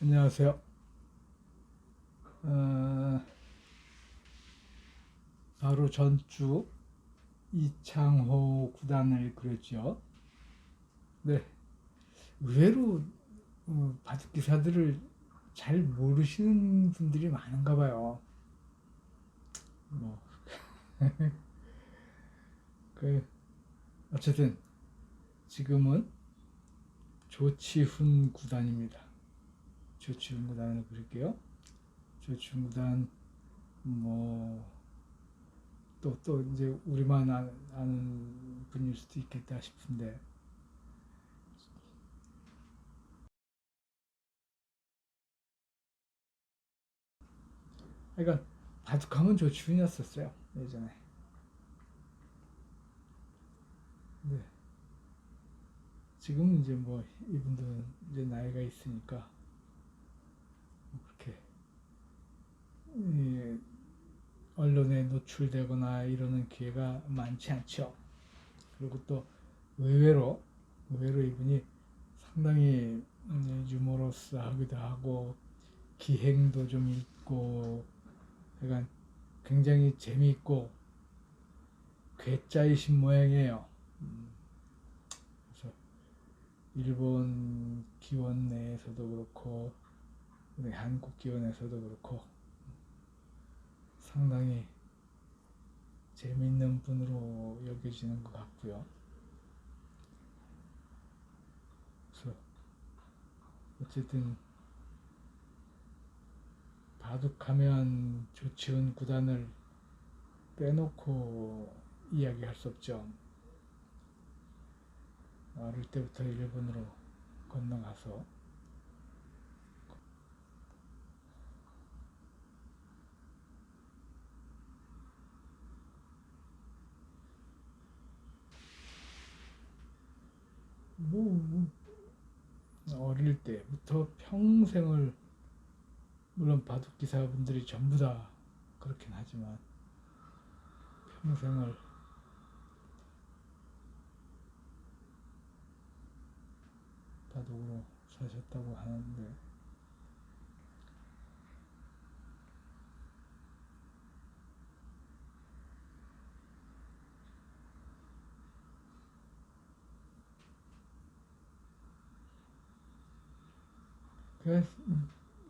안녕하세요. 어, 바로 전주 이창호 구단을 그렸죠. 네, 의외로 어, 바둑 기사들을 잘 모르시는 분들이 많은가 봐요. 뭐, 그 어쨌든 지금은 조치훈 구단입니다. 조치훈 구단을 그릴게요. 조치훈 구단 뭐 또 또 이제 우리만 아- 아는 분일 수도 있겠다 싶은데 그러니까 바둑하면 조치훈이었었어요 예전에. 네. 지금 이제 뭐 이분들은 이제 나이가 있으니까 뭐 그렇게 이 언론에 노출되거나 이러는 기회가 많지 않죠. 그리고 또 의외로 의외로 이분이 상당히 음, 유머러스하기도 하고 기행도 좀 있고 약간 굉장히 재미있고 괴짜이신 모양이에요. 음, 그래서 일본 기원 내에서도 그렇고 우리 한국 기원에서도 그렇고 상당히 재미있는 분으로 여겨지는 것 같고요. 그래서 어쨌든 바둑하면 조치훈 구단을 빼놓고 이야기할 수 없죠. 어릴 때부터 일본으로 건너가서 뭐, 뭐. 어릴 때부터 평생을 물론 바둑 기사분들이 전부 다 그렇긴 하지만 평생을 바둑으로 사셨다고 하는데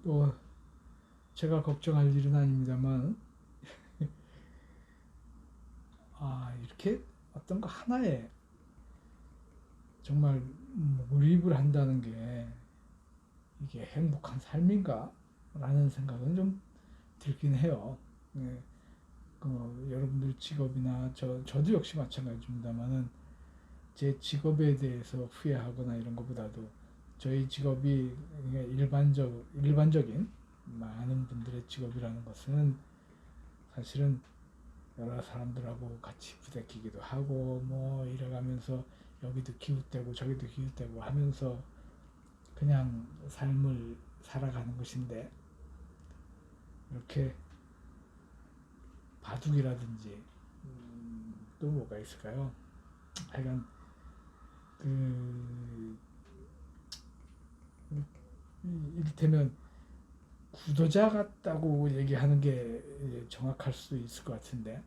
뭐 제가 걱정할 일은 아닙니다만 아 이렇게 어떤 거 하나에 정말 몰입을 한다는 게 이게 행복한 삶인가? 라는 생각은 좀 들긴 해요. 예, 그 여러분들 직업이나 저, 저도 역시 마찬가지입니다만은 제 직업에 대해서 후회하거나 이런 것보다도 저희 직업이 그냥 일반적, 일반적인 많은 분들의 직업이라는 것은 사실은 여러 사람들하고 같이 부대끼기도 하고 뭐 이래가면서 여기도 기웃대고 저기도 기웃대고 하면서 그냥 삶을 살아가는 것인데 이렇게 바둑이라든지 음, 또 뭐가 있을까요? 하여간 그 이- 이를테면 구도자 같다고 얘기하는 게 정확할 수 있을 것 같은데.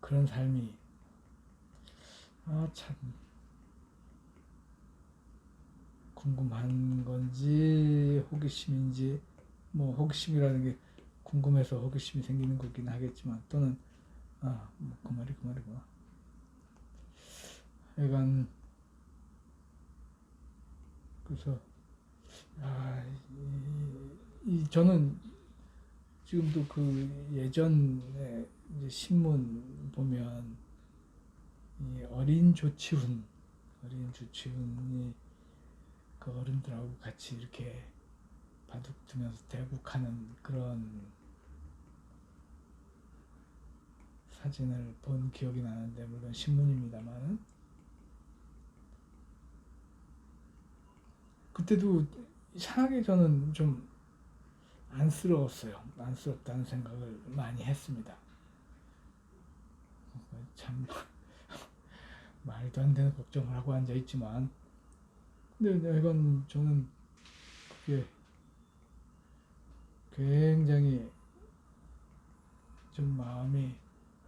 그런 삶이. 아 참. 궁금한 건지 호기심인지 뭐 호기심이라는 게 궁금해서 호기심이 생기는 거긴 하겠지만 또는 아뭐그 말이 그 말이구나 약간 그래서 아, 이, 이 저는 지금도 그 예전에 신문 보면 이 어린 조치훈 어린 조치훈이 그 어른들하고 같이 이렇게 바둑 두면서 대국하는 그런 사진을 본 기억이 나는데 물론 신문입니다만은. 그때도 이상하게 저는 좀 안쓰러웠어요. 안쓰럽다는 생각을 많이 했습니다. 참 말도 안 되는 걱정을 하고 앉아 있지만 근데 이건 저는 그게 굉장히 좀 마음이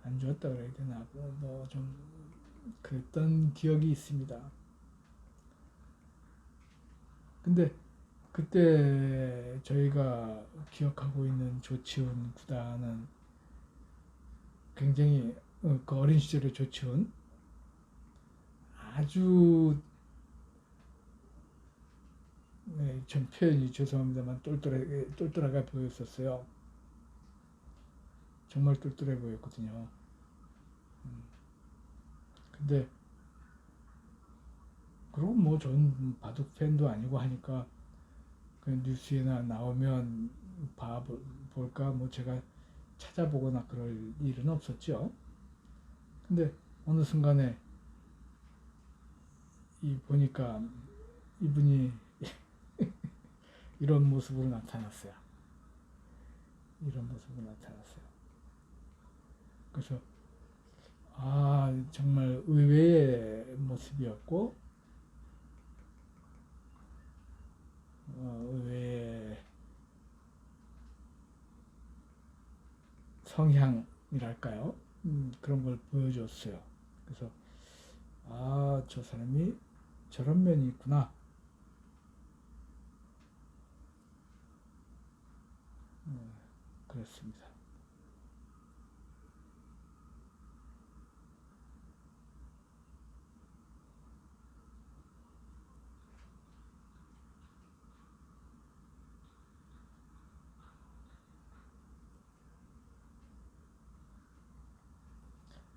안 좋았다 그래야 되나 뭐좀 그랬던 기억이 있습니다. 근데 그때 저희가 기억하고 있는 조치훈 구단은 굉장히 어, 그 어린 시절의 조치훈 아주 네, 좀 표현이 죄송합니다만 똘똘하게 똘똘하게 보였었어요. 정말 똘똘해 보였거든요. 음. 근데 그리고 뭐 전 바둑 팬도 아니고 하니까 그 뉴스에나 나오면 봐 볼- 볼까 뭐 제가 찾아보거나 그럴 일은 없었죠. 근데 어느 순간에 이 보니까 이분이 이런 모습으로 나타났어요. 이런 모습으로 나타났어요. 그래서 아 정말 의외의 모습이었고 어, 의외의 성향이랄까요? 음, 그런 걸 보여줬어요. 그래서 아 저 사람이 저런 면이 있구나. 음, 그렇습니다.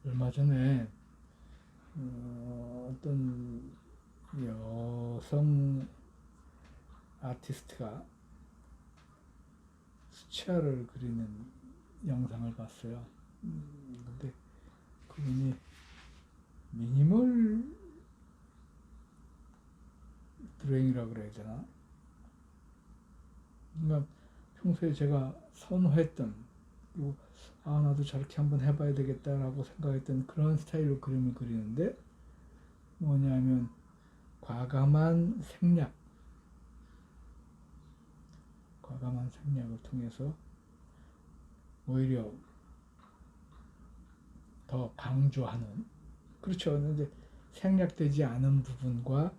얼마 전에 어, 어떤 여성 아티스트가 수채화를 그리는 영상을 봤어요. 음, 근데 그분이 미니멀 드로잉이라 그래야 되나? 그러니까 평소에 제가 선호했던 그리고 아 나도 저렇게 한번 해봐야 되겠다라고 생각했던 그런 스타일로 그림을 그리는데 뭐냐면 과감한 생략. 과감한 생략을 통해서 오히려 더 강조하는 그렇죠. 근데 생략되지 않은 부분과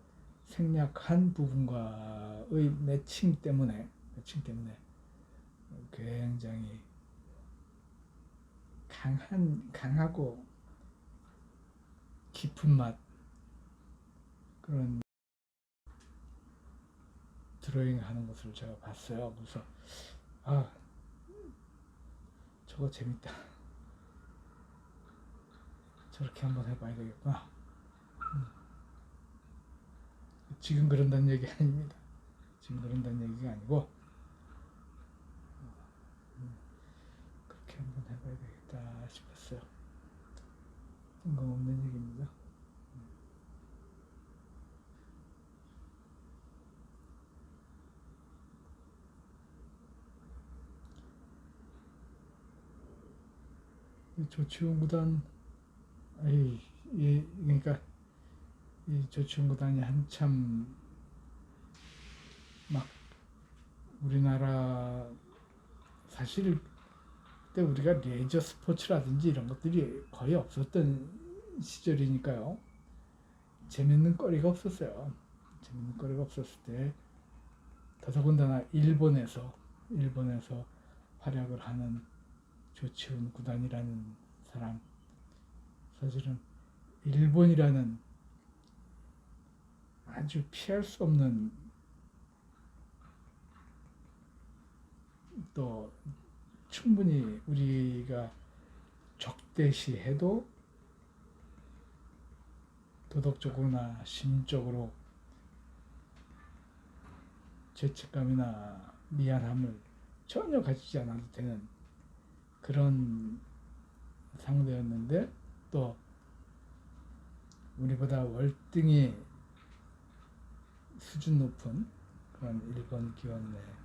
생략한 부분과의 매칭 때문에 매칭 때문에 굉장히 강한 강하고 깊은 맛 그런 드로잉 하는 것을 제가 봤어요. 그래서 아 저거 재밌다. 저렇게 한번 해봐야 되겠구나. 음. 지금 그런다는 얘기 아닙니다. 지금 그런다는 얘기가 아니고 음, 그렇게 한번 해봐야 되겠다 싶었어요. 뜬금없는 얘기입니다. 이 조치훈 구단, 아이, 이, 그러니까 이 조치훈 구단이 한참 막 우리나라 사실 그때 우리가 레저 스포츠라든지 이런 것들이 거의 없었던 시절이니까요. 재밌는 거리가 없었어요. 재밌는 거리가 없었을 때 더더군다나 일본에서 일본에서 활약을 하는 조치훈 구단이라는 사람 사실은 일본이라는 아주 피할 수 없는 또 충분히 우리가 적대시해도 도덕적으로나 심적으로 죄책감이나 미안함을 전혀 가지지 않아도 되는 그런 상대였는데 또 우리보다 월등히 수준 높은 그런 일본 기원내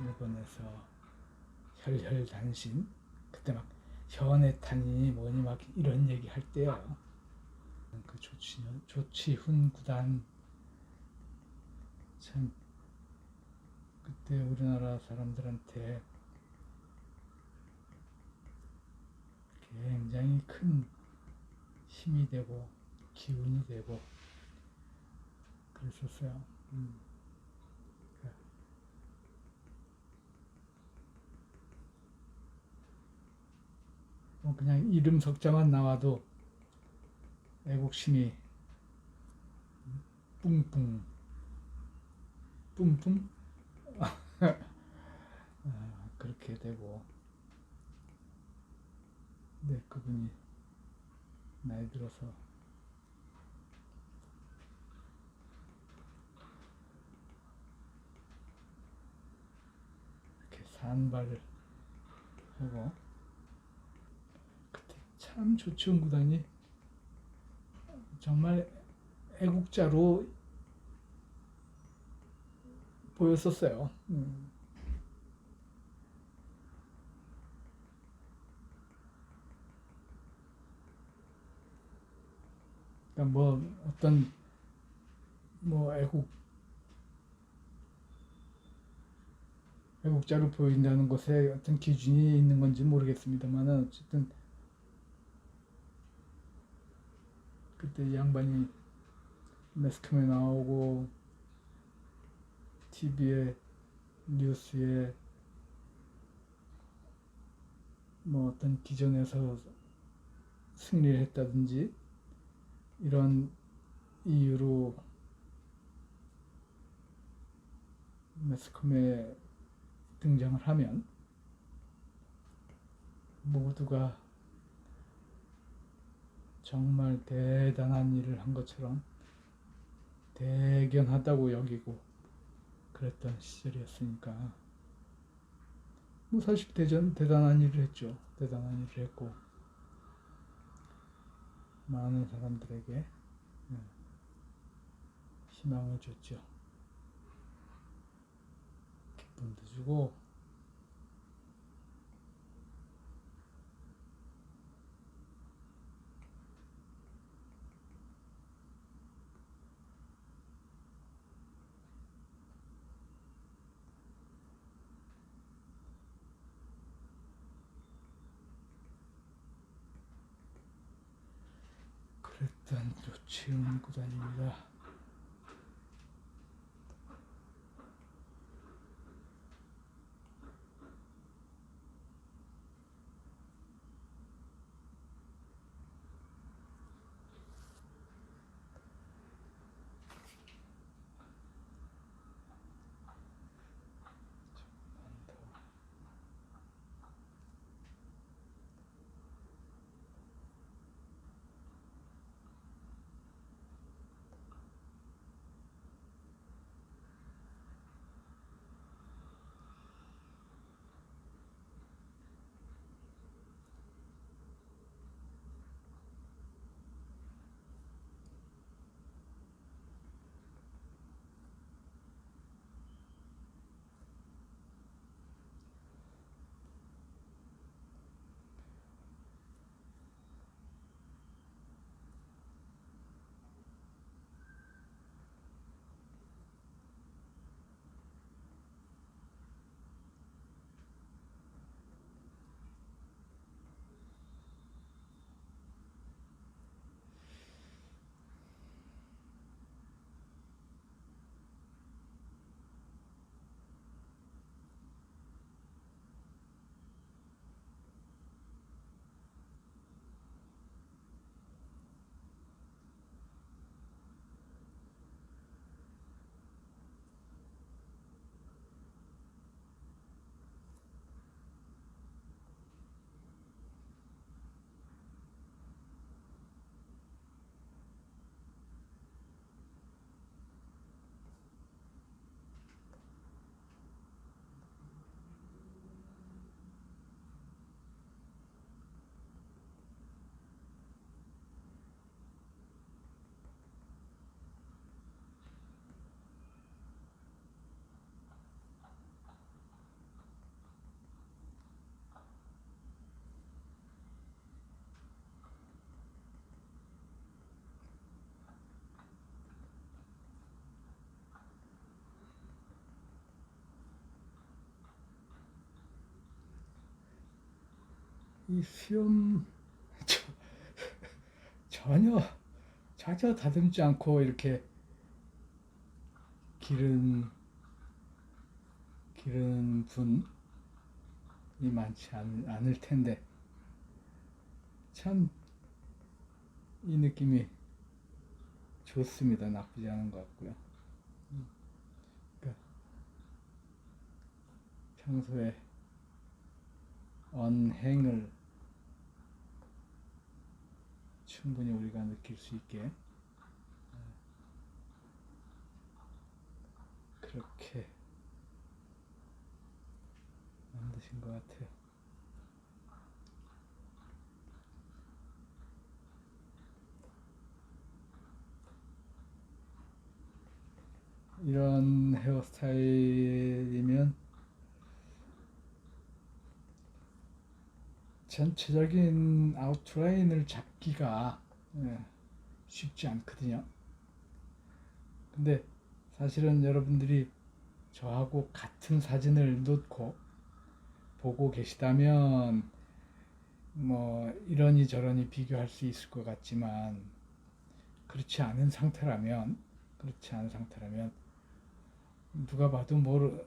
일본에서 혈혈단신 그때 막 현해탄이 뭐니 막 이런 얘기 할 때요. 그 조치 조치훈 구단 참 그때 우리나라 사람들한테 굉장히 큰 힘이 되고 기운이 되고 그랬었어요. 음. 그냥 이름 석자만 나와도 애국심이 뿡뿡 뿜뿜? 아, 그렇게 되고. 네 그분이 나이 들어서. 이렇게 산발을 하고 참 조치원 구단이 정말 애국자로 보였었어요. 음. 그러니까 뭐 어떤 뭐 애국 애국자로 보인다는 것에 어떤 기준이 있는 건지 모르겠습니다만은 어쨌든 그때 이 양반이 매스컴에 나오고 TV에 뉴스에 뭐 어떤 기전에서 승리를 했다든지 이런 이유로 매스컴에 등장을 하면 모두가 정말 대단한 일을 한 것처럼 대견하다고 여기고 그랬던 시절이었으니까 뭐 사실 대전 대단한 일을 했죠. 대단한 일을 했고 많은 사람들에게 예, 희망을 줬죠. 기쁨도 주고 그랬던 조치은 구단입니다. 이 수염 저, 전혀 전혀 다듬지 않고 이렇게 기른 기른 분이 많지 않, 않을 텐데 참 이 느낌이 좋습니다. 나쁘지 않은 것 같고요. 음, 그러니까 평소에 언행을 충분히 우리가 느낄 수 있게 어, 그렇게 만드신 것 같아요. 이런 헤어스타일이면 전체적인 아웃라인을 잡기가 예, 쉽지 않거든요. 근데 사실은 여러분들이 저하고 같은 사진을 놓고 보고 계시다면 뭐 이러니 저러니 비교할 수 있을 것 같지만 그렇지 않은 상태라면 그렇지 않은 상태라면 누가 봐도 뭘,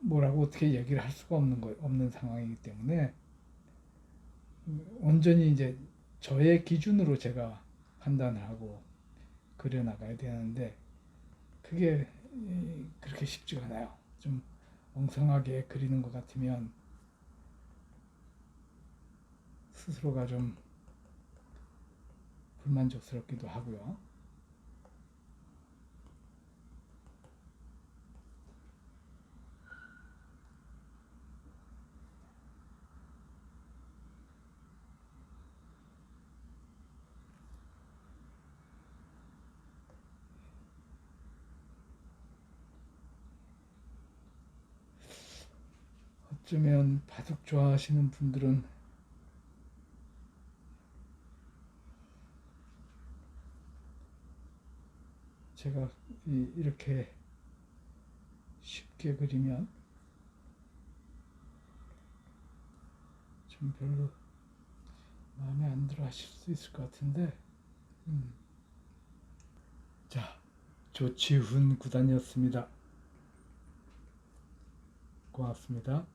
뭐라고 어떻게 얘기를 할 수가 없는 거 없는 상황이기 때문에 온전히 이제 저의 기준으로 제가 판단을 하고 그려 나가야 되는데 그게 이, 그렇게 쉽지가 않아요. 좀 엉성하게 그리는 것 같으면 스스로가 좀 불만족스럽기도 하고요. 어쩌면 바둑 좋아하시는 분들은 제가 이- 이렇게 쉽게 그리면 좀 별로 마음에 안 들어 하실 수 있을 것 같은데 음. 자 조치훈 구단이었습니다. 고맙습니다.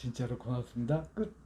진짜로 고맙습니다. 끝.